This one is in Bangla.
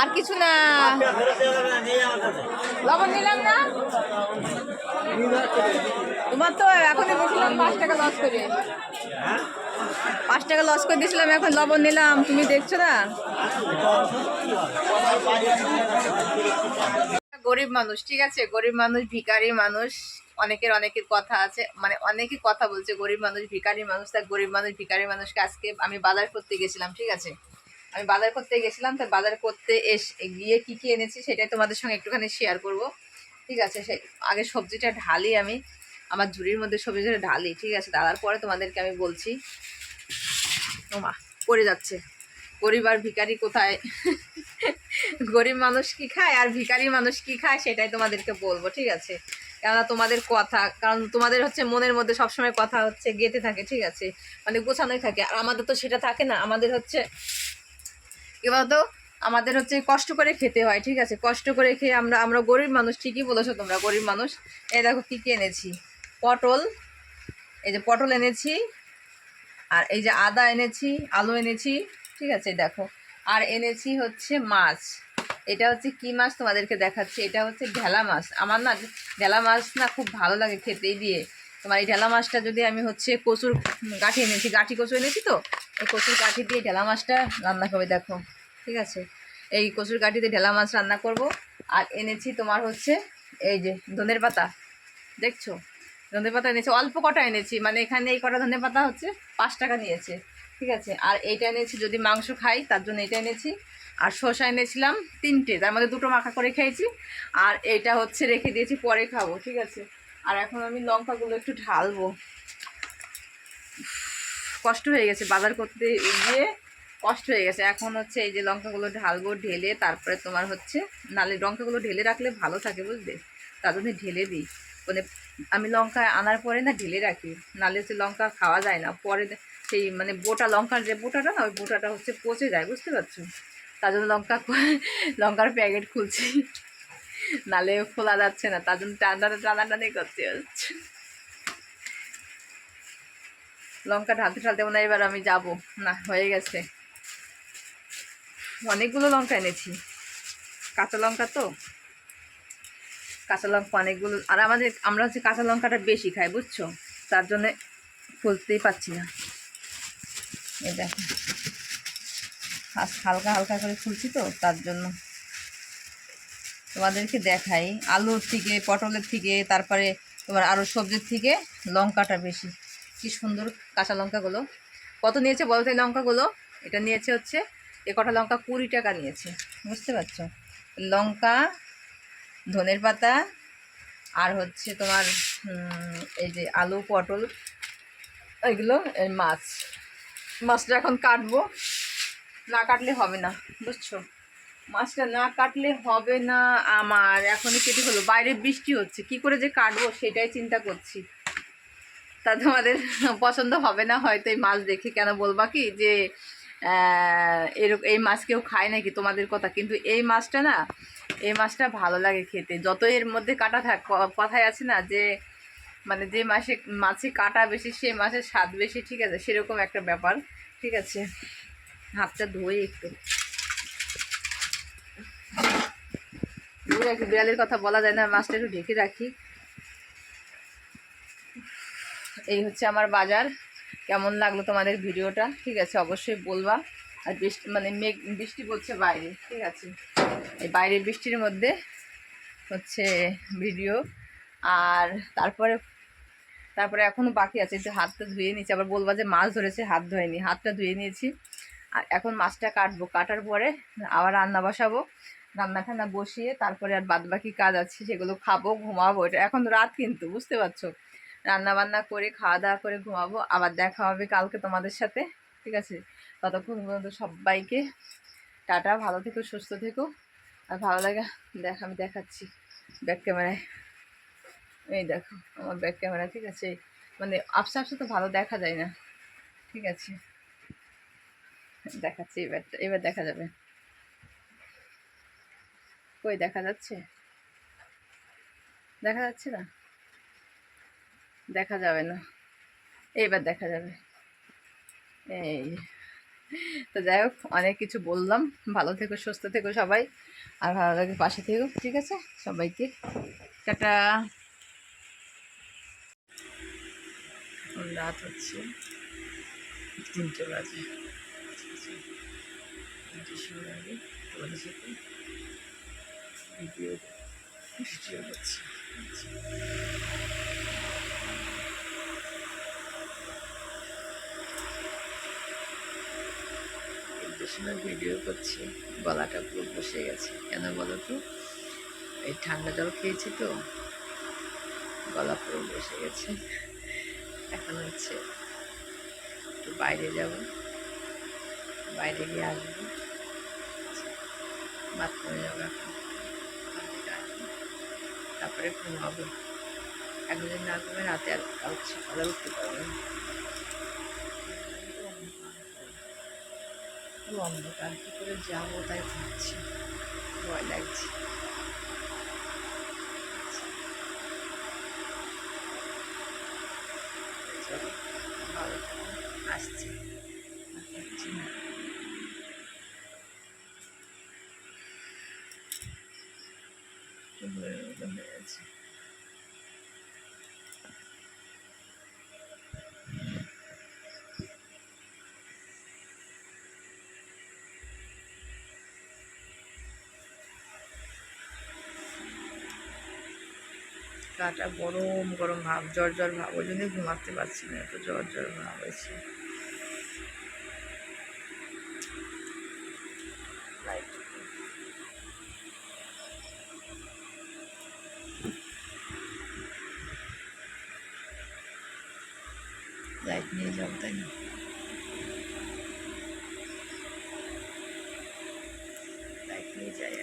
আর কিছু না। লবণ নিলাম না? তোমার তো এখনই দিয়েছিলাম পাঁচ টাকা লস করে। পাঁচ টাকা লস করে দিয়েছিলাম এখন লবণ নিলাম। তুমি দেখছ না? গরিব মানুষ, ঠিক আছে? গরিব মানুষ, ভিখারি মানুষ, অনেকের অনেকের কথা আছে। মানে অনেকে কথা বলছে, গরিব মানুষ, ভিখারি মানুষ। তা গরিব মানুষ, ভিখারি মানুষকে আজকে আমি বাজার করতে গেছিলাম, ঠিক আছে? আমি বাজার করতে গেছিলাম, তো বাজার করতে এস, গিয়ে কি কি এনেছি সেটাই তোমাদের সঙ্গে একটুখানি শেয়ার করব। ঠিক আছে সে আগে সবজিটা ঢালি আমি, আমার ঝুড়ির মধ্যে সবজিটা ঢালি, ঠিক আছে? দাদার পরে তোমাদেরকে আমি বলছি। ওমা, পড়ে যাচ্ছে। গরিব আর ভিখারি কোথায়? গরিব মানুষ কি খায় আর ভিখারি মানুষ কি খায় সেটাই তোমাদেরকে বলব, ঠিক আছে? কেননা তোমাদের কথা, কারণ তোমাদের হচ্ছে মনের মধ্যে সবসময় কথা হচ্ছে, গেঁথে থাকে, ঠিক আছে? মানে গোছানোই থাকে। আর আমাদের তো সেটা থাকে না, আমাদের হচ্ছে এবার তো আমাদের হচ্ছে কষ্ট করে খেতে হয়, ঠিক আছে? কষ্ট করে খেয়ে আমরা আমরা গরিব মানুষ, ঠিকই বলেছ তোমরা, গরিব মানুষ। এই দেখো কী কী এনেছি। পটল, এই যে পটল এনেছি, আর এই যে আদা এনেছি, আলু এনেছি, ঠিক আছে? দেখো। আর এনেছি হচ্ছে মাছ। এটা হচ্ছে কি মাছ তোমাদেরকে দেখাচ্ছি? এটা হচ্ছে ঢেলা মাছ। আমার না, ঢেলা মাছ না খুব ভালো লাগে খেতে এই দিয়ে। তোমার এই ঢেলা মাছটা যদি আমি হচ্ছে কচুর গাঠি এনেছি, গাঠি কচু এনেছি তো? এই কচুর গাঠি দিয়ে ঢেলা মাছটা রান্না করে দেখো। ঠিক আছে? এই কচুর কাঠিতে ঢেলা মাছ রান্না করব। আর এনেছি তোমার হচ্ছে এই যে ধনের পাতা। দেখছ? ধনে পাতা এনেছি। অল্প কটা এনেছি। মানে এখানে এই কটা ধনে পাতা হচ্ছে পাঁচ টাকা নিয়েছে। ঠিক আছে? আর এইটা এনেছি যদি মাংস খাই, তার জন্য এটা এনেছি। আর শসা এনেছিলাম তিনটে, তার মধ্যে দুটো মাখা করে খেয়েছি। আর এইটা হচ্ছে রেখে দিয়েছি, পরে খাব। ঠিক আছে? আর এখন আমি লঙ্কাগুলো একটু ঢালবো। কষ্ট হয়ে গেছে। বাজার করতে গিয়ে কষ্ট হয়ে গেছে। এখন হচ্ছে এই যে লঙ্কাগুলো ঢালবো, ঢেলে তারপরে তোমার হচ্ছে নালে লঙ্কাগুলো ঢেলে রাখলে ভালো থাকে বুঝলে? তার জন্য ঢেলে দিই। মানে আমি লঙ্কা আনার পরে না ঢেলে রাখি। নালে হচ্ছে লঙ্কা খাওয়া যায় না। পরে সেই মানে বোটা, লঙ্কার যে বোটাটা না, ওই বোটাটা হচ্ছে পচে যায়, বুঝতে পারছ? তার জন্য লঙ্কা লঙ্কার প্যাকেট খুলছি। নালে খোলা যাচ্ছে না। তার জন্য টানা টানি করতে হচ্ছে লঙ্কা ঢালতে ঢালতে মনে হয় এবার আমি যাব। না, হয়ে গেছে। অনেকগুলো লঙ্কা এনেছি। কাঁচা লঙ্কা তো? কাঁচা লঙ্কা অনেকগুলো আর আমাদের আমরা হচ্ছে কাঁচা লঙ্কাটা বেশি খাই, বুঝছ? তার জন্যে খুলতেই পাচ্ছি না। এই দেখো। হালকা হালকা করে খুলছি তো, তার জন্য। তোমাদেরকে দেখাই। আলুর থেকে, পটলের থেকে, তারপরে তোমার আরও সবজির থেকে লঙ্কাটা বেশি। কি সুন্দর কাঁচা লঙ্কাগুলো। কত নিয়েছে বলতে লঙ্কাগুলো? এটা নিয়েছে হচ্ছে এ কটা লঙ্কা কুড়ি টাকা নিয়েছে, বুঝতে পারছ? লঙ্কা, ধনের পাতা, আর হচ্ছে তোমার এই যে আলু, পটল, এগুলো মাছ। মাছটা এখন কাটবো। না কাটলে হবে না, বুঝছ? মাছটা না কাটলে হবে না আমার। এখনই কেটে হলো বাইরে বৃষ্টি হচ্ছে, কি করে যে কাটবো সেটাই চিন্তা করছি। তা তোমাদের পছন্দ হবে না, হয়তো এই মাছ দেখে। কেন বলবা কি যে এরকম এই মাছ কেউ খায় নাকি? তোমাদের কথা। কিন্তু এই মাছটা না, এই মাছটা ভালো লাগে খেতে। যত এর মধ্যে কাটা থাক কথায় আছে না যে মানে যে মাসে মাছে কাটা বেশি, সে মাছের স্বাদ বেশি, ঠিক আছে? সেরকম একটা ব্যাপার, ঠিক আছে? হাতটা ধুয়ে একটু। রাখি বিড়ালের কথা বলা যায় না, মাছটা একটু ঢেকে রাখি। এই হচ্ছে আমার বাজার। কেমন লাগল তোমাদের ভিডিওটা? ঠিক আছে, অবশ্যই বলবা। আর বৃষ্টি মানে মেঘ, বৃষ্টি পড়ছে বাইরে, ঠিক আছে। এই বাইরের বৃষ্টির মধ্যে হচ্ছে ভিডিও। আর তারপরে তারপরে এখনও বাকি আছে যে হাতটা ধুয়ে নিয়েছি। আবার বলবা যে মাছ ধরেছে, হাত ধোয়নি, হাতটা ধুয়ে নিয়েছি। আর এখন মাছটা কাটবো। কাটার পরে আবার রান্না বসাবো। রান্না ঠান্না বসিয়ে তারপরে আর বাদ বাকি কাজ আছে, সেগুলো খাব, ঘুমাবো। এটা এখন রাত কিন্তু, বুঝতে পারছ? রান্না বান্না করে খাওয়া দাওয়া করে ঘুমাবো। আবার দেখা হবে কালকে তোমাদের সাথে, ঠিক আছে? ততক্ষণ পর্যন্ত সবাইকে টাটা, ভালো থেকো, সুস্থ থেকো। আর ভালো লাগে, দেখ, আমি দেখাচ্ছি ব্যাক ক্যামেরায় এই দেখো, আমার ব্যাক ক্যামেরা ঠিক আছে? মানে আপসা আপসা তো ভালো দেখা যায় না, ঠিক আছে? দেখাচ্ছি, এবার এবার দেখা যাবে। কই, দেখা যাচ্ছে? দেখা যাচ্ছে না? দেখা যাবে না। এইবার দেখা যাবে। এই। তো যাই হোক, অনেক কিছু বললাম। ভালো থেকো, সুস্থ থেকো সবাই। আর ভালো লাগে পাশে থেকো, ঠিক আছে? সবাইকে। টাটা। রাত হচ্ছে তিনটে বাজে। আগে সময় ভিডিও করছি, গলাটা পুরো বসে গেছে। কেন বলো তো? এই ঠান্ডা জল খেয়েছি তো। গলা পুরো বসে গেছে। এখন হচ্ছে একটু বাইরে যাব। বাইরে গিয়ে আসব। বাথরুমে যাব এখন। তারপরে ঘুমাবো। এখন যদি না ঘুমে রাতে আর কালকে সকালে উঠতে পারব পুরো অন্ধকার কী করে যাব তাই ভাবছি ভয় লাগছে। আসছি হয়ে গেছে। গাটা গরম গরম ভাব, জ্বর জ্বর ভাব, ওই জন্যই ঘুমাতে পারছি না, এত জ্বর জ্বর ভাব হয়েছে। লাইট নিয়ে তাই না? লাইট নিয়ে যাই